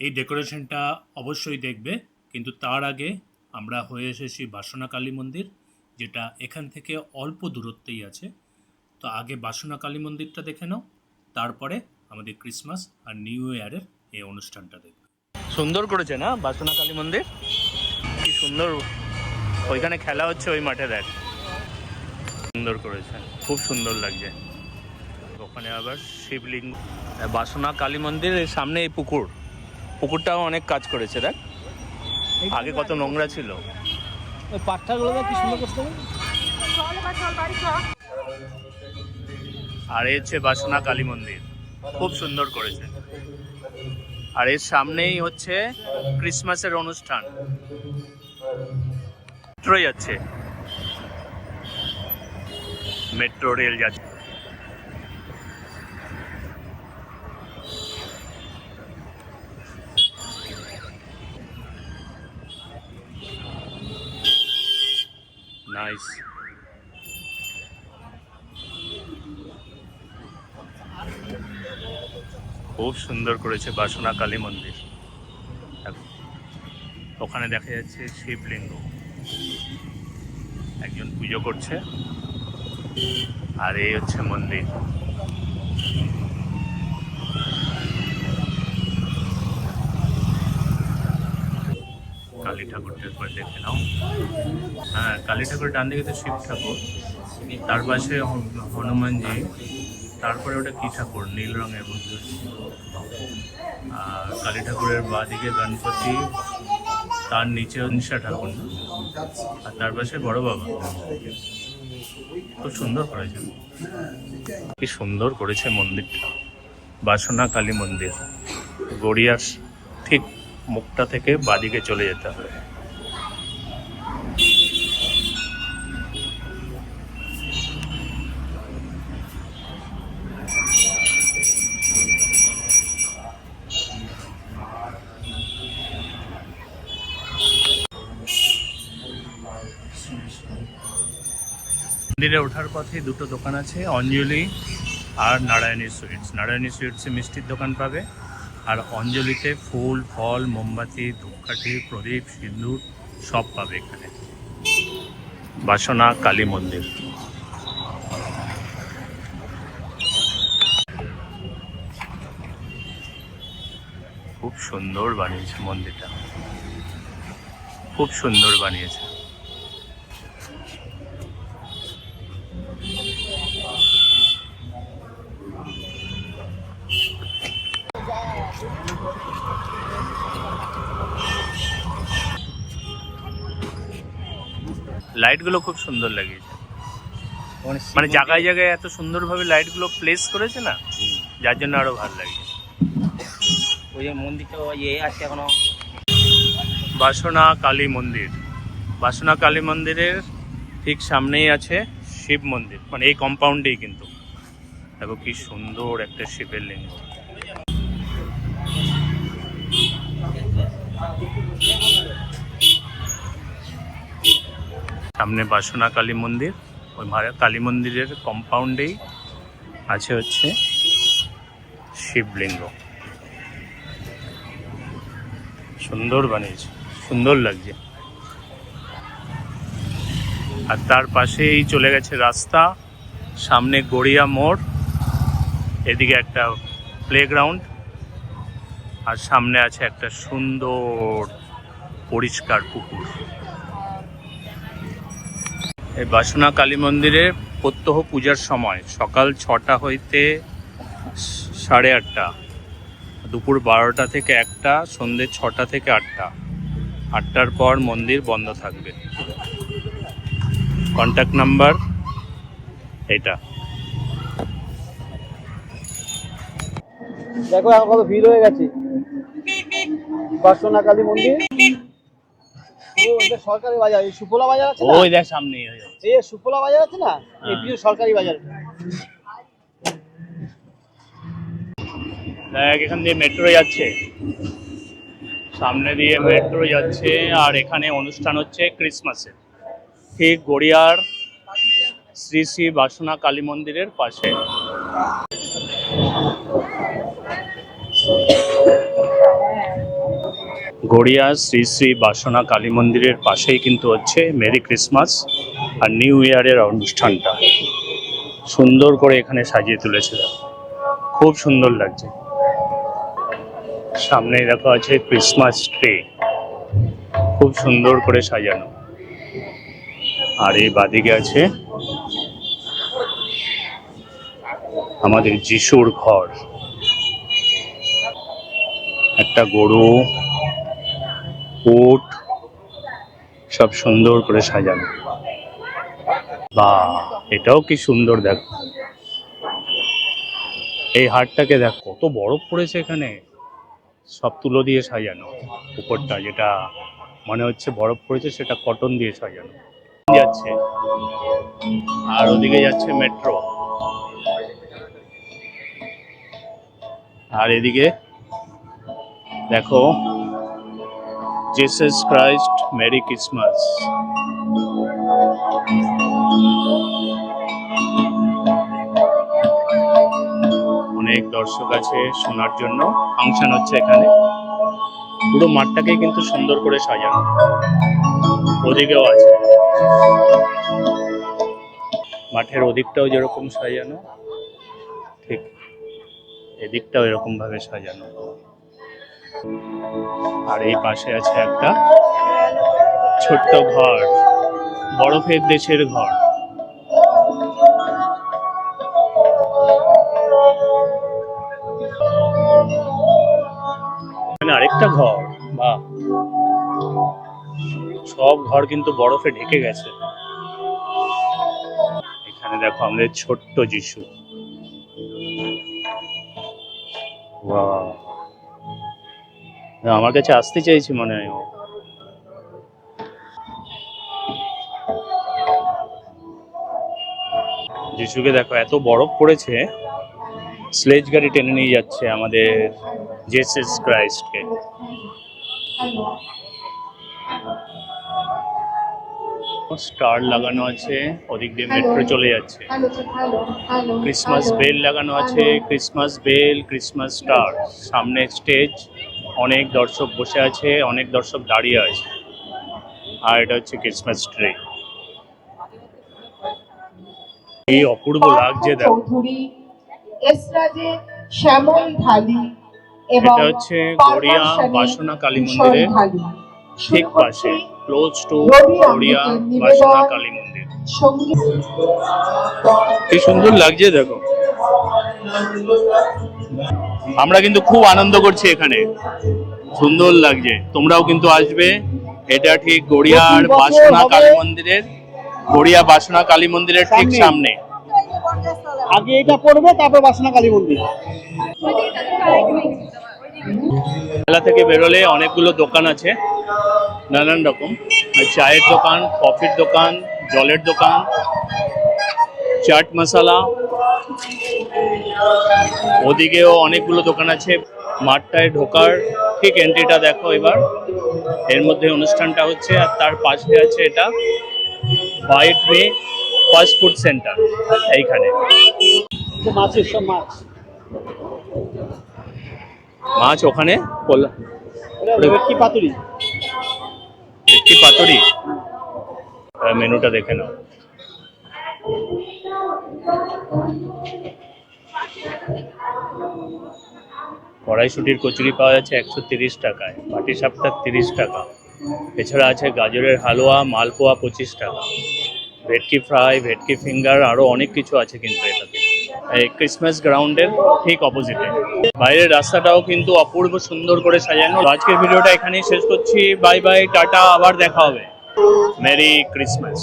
এই ডেকোরেশনটা অবশ্যই দেখবে। কিন্তু তার আগে আমরা হয়ে এসেছি বাসনা কালী মন্দির, যেটা এখান থেকে অল্প দূরত্বেই আছে। তো আগে বাসনা কালী মন্দিরটা দেখে নাও, তারপরে আমাদের ক্রিসমাস আর নিউ ইয়ারের এই অনুষ্ঠানটা দেখবে। সুন্দর করেছে না বাসনা কালী মন্দির? কি সুন্দর। ওইখানে খেলা হচ্ছে ওই মাঠে দেখ। সুন্দর করেছে, খুব সুন্দর লাগছে। ওখানে আবার শিবলিঙ্গ। বাসনা কালী মন্দিরের সামনে এই পুকুর। পুকুরটাও অনেক কাজ করেছে দেখ। আগে কত নোংরা ছিল। ওই পাট্টাগুলো কি সুন্দর করতে আর এই হচ্ছে বাসনা কালী মন্দির খুব সুন্দর করেছে। আর এর সামনেই হচ্ছে ক্রিসমাসের অনুষ্ঠান। মেট্রো যাচ্ছে। মেট্রো রেল যাচ্ছে। নাইস খুব সুন্দর করেছে বাসনা কালী মন্দির। ওখানে দেখা যাচ্ছে শিবলিঙ্গ। একজন পুজো করছে। আর এই হচ্ছে মন্দির কালী ঠাকুরটা একবার দেখে নাও হ্যাঁ কালী ঠাকুর ডান দিকে তো শিব ঠাকুর। তার পাশে হনুমানজি। তারপরে ওটা কি ঠাকুর? নীল রঙের বুঝতে আর কালী ঠাকুরের বাঁ দিকে গণপতি। তার নিচে নিশা ঠাকুর। আর তার পাশে বড় বাবা। খুব সুন্দর করেছে। কি সুন্দর করেছে মন্দিরটা। বাসনা কালী মন্দির। গড়িয়ার ঠিক মুখটা থেকে বাদিকে চলে যেতে হবে। মন্দিরে ওঠার পথে দুটো দোকান আছে, অঞ্জলি আর নারায়ণী সুইটস। নারায়ণী সুইটসে মিষ্টির দোকান পাবে, আর অঞ্জলিতে ফুল, ফল, মোমবাতি, ধূপকাঠি, প্রদীপ সিন্দুর সব পাবে এখানে। বাসনা কালী মন্দির। খুব সুন্দর বানিয়েছে মন্দিরটা। খুব সুন্দর বানিয়েছে। লাইটগুলো খুব সুন্দর লাগিয়েছে। মানে জায়গায় জায়গায় এত সুন্দরভাবে লাইটগুলো প্লেস করেছে না যার জন্য আরও ভালো লাগে ওই যে মন্দিরটা ইয়ে আছে এখনও। বাসনা কালী মন্দির। বাসনা কালী মন্দিরের ঠিক সামনেই আছে শিব মন্দির। মানে এই কম্পাউন্ডেই কিন্তু। দেখো কি সুন্দর একটা শিবের লিঙ্গ। সামনে বাসনা কালী মন্দির। ওই কালী মন্দিরের কম্পাউন্ডেই আছে হচ্ছে শিবলিঙ্গ। সুন্দর বানিয়েছে, সুন্দর লাগছে। আর তার পাশেই চলে গেছে রাস্তা, সামনে গড়িয়া মোড়, এদিকে একটা প্লেগ্রাউন্ড আর সামনে আছে একটা সুন্দর পরিষ্কার পুকুর। এই বাসনা কালী মন্দিরে প্রত্যহ পূজার সময় সকাল ছটা হইতে সাড়ে আটটা, দুপুর বারোটা থেকে একটা সন্ধ্যে ছটা থেকে আটটা। আটটার পর মন্দির বন্ধ থাকবে। কন্ট্যাক্ট নাম্বার এটা দেখো এখন কত ভিড় হয়ে গেছে। বাসনা কালী মন্দির। ও এটা সরকারি বাজার এই বাজার আছে না? ওই দেখ এই বাজার আছে না এই হ্যাঁ। সরকারি বাজার। দেখ এখান দিয়ে মেট্রো যাচ্ছে। সামনে দিয়ে মেট্রো যাচ্ছে আর এখানে অনুষ্ঠান হচ্ছে ক্রিসমাসের ঠিক গড়িয়ার শ্রী শ্রী বাসনা কালী মন্দিরের পাশে। গড়িয়া শ্রী শ্রী বাসনা কালী মন্দিরের পাশেই কিন্তু হচ্ছে মেরি ক্রিসমাস আর নিউ ইয়ারের অনুষ্ঠানটা। সুন্দর করে এখানে সাজিয়ে তুলেছে খুব সুন্দর লাগছে। সামনে দেখো আছে ক্রিসমাস ট্রে। খুব সুন্দর করে সাজানো। আর এই বাদিকে আছে আমাদের যিশুর ঘর। একটা গরু উট সব সুন্দর করে সাজানো। বা, এটাও কি সুন্দর দেখো। এই হাটটাকে দেখ, কত বরফ পড়েছে এখানে। সব তুলো দিয়ে সাজানো উপরটা, যেটা মনে হচ্ছে বরফ পড়েছে, সেটা কটন দিয়ে সাজানো। যাচ্ছে। আর ওদিকে যাচ্ছে মেট্রো। আর এদিকে দেখো জেসাস ক্রাইস্ট মেরি ক্রিসমাস অনেক দর্শক আছে শোনার জন্য, ফাংশন হচ্ছে এখানে। পুরো মাঠটাকে কিন্তু সুন্দর করে সাজানো। ওদিকেও আছে। মাঠের ওদিকটাও যেরকম সাজানো, ঠিক এদিকটাও এরকম ভাবে সাজানো। আর এই পাশে আছে একটা ছোট্ট ঘর, বরফের দেশের ঘর। আরেকটা ঘর বা সব ঘর কিন্তু বরফে ঢেকে গেছে। এখানে দেখো আমাদের ছোট্ট যিশু। Wow. না, আমার কাছে আসতে চাইছি মনে হয় ও। যিশুকে দেখো এত বরফ পড়েছে স্লেজ গাড়ি টেনে নিয়ে যাচ্ছে আমাদের জেসাস ক্রাইস্টকে স্টার লাগানো আছে ওদিক দিয়ে মেট্রো চলে যাচ্ছে। ক্রিসমাস বেল লাগানো আছে ক্রিসমাস বেল ক্রিসমাস স্টার সামনে স্টেজ অনেক দর্শক বসে আছে অনেক দর্শক দাঁড়িয়ে আছে। আর এটা হচ্ছে ক্রিসমাস ট্রি এই অপূর্ব লাগছে দেখো। শ্যামল ঢালি এটা হচ্ছে গড়িয়া বাসনা কালী ভীষণ মন্দিরের ঠিক পাশে ক্লোজ টু গড়িয়া বাসনা কালী মন্দির। কি সুন্দর লাগছে দেখো। আমরা কিন্তু খুব আনন্দ করছি এখানে। সুন্দর লাগছে। তোমরাও কিন্তু আসবে। এটা ঠিক গড়িয়ার বাসনা কালী মন্দিরের। গড়িয়া বাসনা কালী মন্দিরের ঠিক সামনে। আগে এটা পড়বে তারপর বাসনা কালী মন্দির। মেলা থেকে বেরোলে অনেকগুলো দোকান আছে। নানান রকম। চায়ের দোকান কফির দোকান জলের দোকান চাট মশলা। ওদিকেও অনেকগুলো দোকান আছে মাঠটায় ঢোকার। ঠিক এন্ট্রিটা দেখো এবার। এর মধ্যে অনুষ্ঠানটা হচ্ছে আর তার পাশে আছে এটা white may fast food centre এইখানে। মাছের সব মাছ। মাছ ওখানে ভেটকি পাতুরি। ভেটকি পাতুরি? মেনুটা দেখে নাও। কড়াইশুটির কচুরি পাওয়া যাচ্ছে একশো তিরিশ টাকায় পাটি সাপটা তিরিশ টাকা। এছাড়া আছে গাজরের হালুয়া, মালপোয়া পঁচিশ টাকা। ভেটকি ফ্রাই, ভেটকি ফিঙ্গার আরও অনেক কিছু আছে কিন্তু এটাতে। এই ক্রিসমাস গ্রাউন্ডের ঠিক অপোজিটে। বাইরের রাস্তাটাও কিন্তু অপূর্ব সুন্দর করে সাজানো। আজকের ভিডিওটা এখানেই শেষ করছি। বাই বাই, টাটা, আবার দেখা হবে। Merry Christmas.